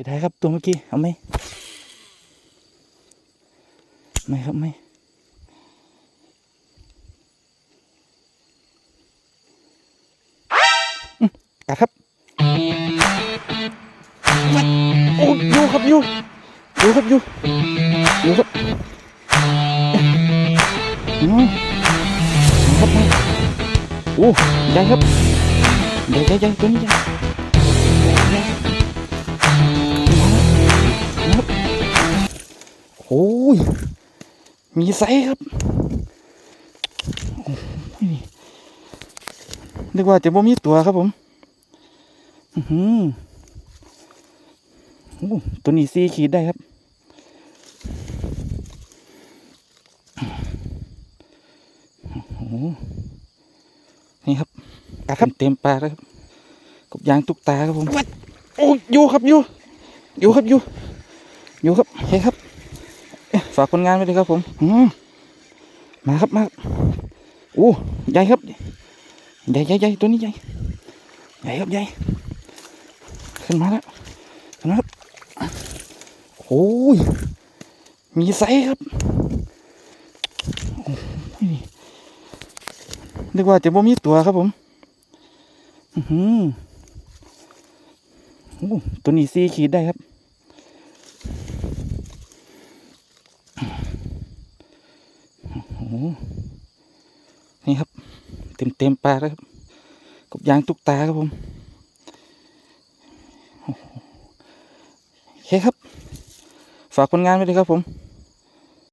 สียดายครับตัวเมื่อกี้ เอาไหมไม่ครับไม่กัดครับวัดโอ้ยู่ครับอยู่อยู่ครับอยู่อยู่ครับอืมครับมาโอ้ใหญ่ครับใหญ่ใหญ่ใหญ่ตัวนี้ใหญ่ ยมีไซส์ครับโอ้ยนึกว่าจะบ่มีตัวครับผมอื้อหือโอ้ตัวนี้ซีขีดได้ครับโอ้โหนี่ครับกัดครับเต็มปากแล้วครับกบยางตุกตาครับผมวัดโอ้ยอยู่ครับอยู่อยู่ครับอยู่อยู่ครับเฮ้ยครับเอ๊ะ ฝากผลงานไว้ด้วยครับผมมาครับมาโอ้ใหญ่ครับใหญ่ใหญ่ใหญ่ตัวนี้ใหญ่ใหญ่ครับใหญ่ขึ้นมาแล้วขึ้นมาครับโอ้ยมีไซส์ครับโอ้ยกว่าจะบ่มีตัวครับผมอือหือตัวนี้ซีขีดได้ครับ โหนี่ครับ เต็มเต็มๆปาแล้วครับกบยางตุกตาครับผมโอเคครับ ฝากผลงานไว้ด้วยครับผม